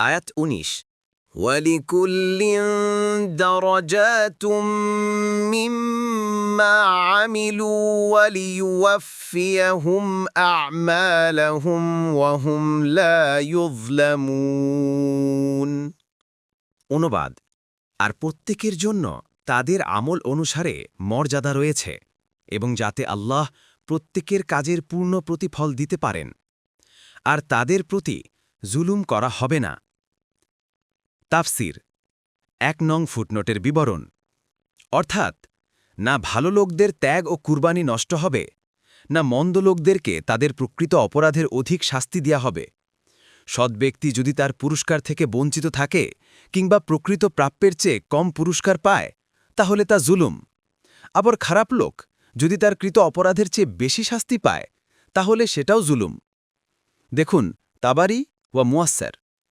আয়াত উনিশ ولكل درجات مما عملوا وليوفيهم أعمالهم وهم لا يظلمون অনুবাদ আর প্রত্যেকের জন্য তাদের আমল অনুসারে মর্যাদা রয়েছে এবং যাতে আল্লাহ প্রত্যেকের কাজের পূর্ণ প্রতিফল দিতে পারেন আর তাদের প্রতি জুলুম করা হবে না তাফসির, এক নং ফুটনোটের বিবরণ। অর্থাৎ, না ভালো লোকদের ত্যাগ ও কুরবানি নষ্ট হবে, না মন্দ লোকদেরকে তাদের প্রকৃত অপরাধের অধিক শাস্তি দেয়া হবে। সৎ ব্যক্তি যদি তার পুরস্কার থেকে বঞ্চিত থাকে কিংবা প্রকৃত প্রাপ্যের চেয়ে কম পুরস্কার পায়, তাহলে তা জুলুম। আবার খারাপ লোক যদি তার কৃত অপরাধের চেয়ে বেশি শাস্তি পায়, তাহলে সেটাও জুলুম। দেখুন, তাবারি ওয়া মুয়াস্সার।